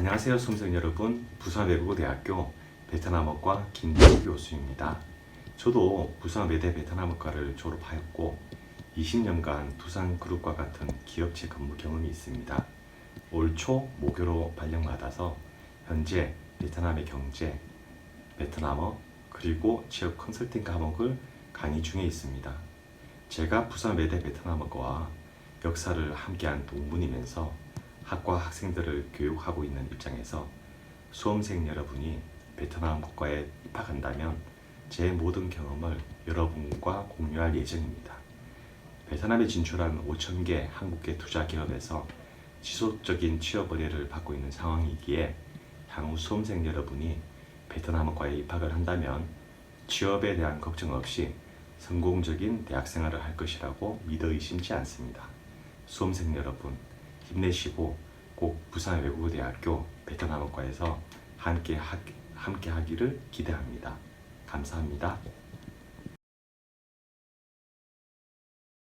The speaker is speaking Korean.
안녕하세요 수험생 여러분. 부산 외국어대학교 베트남어과 김대우 교수입니다. 저도 부산 외대 베트남어과를 졸업하였고 20년간 두산 그룹과 같은 기업체 근무 경험이 있습니다. 올 초 모교로 발령받아서 현재 베트남의 경제, 베트남어 그리고 취업 컨설팅 과목을 강의 중에 있습니다. 제가 부산 외대 베트남어과와 역사를 함께한 동문이면서 학과 학생들을 교육하고 있는 입장에서 수험생 여러분이 베트남 국가에 입학한다면 제 모든 경험을 여러분과 공유할 예정입니다. 베트남에 진출한 5천 개 한국계 투자 기업에서 지속적인 취업 의뢰를 받고 있는 상황이기에 향후 수험생 여러분이 베트남과에 입학을 한다면 취업에 대한 걱정 없이 성공적인 대학 생활을 할 것이라고 믿어 의심치 않습니다. 수험생 여러분 힘내시고 꼭 부산 외국어대학교 베트남어과에서 함께 하, 함께 하기를 기대합니다. 감사합니다.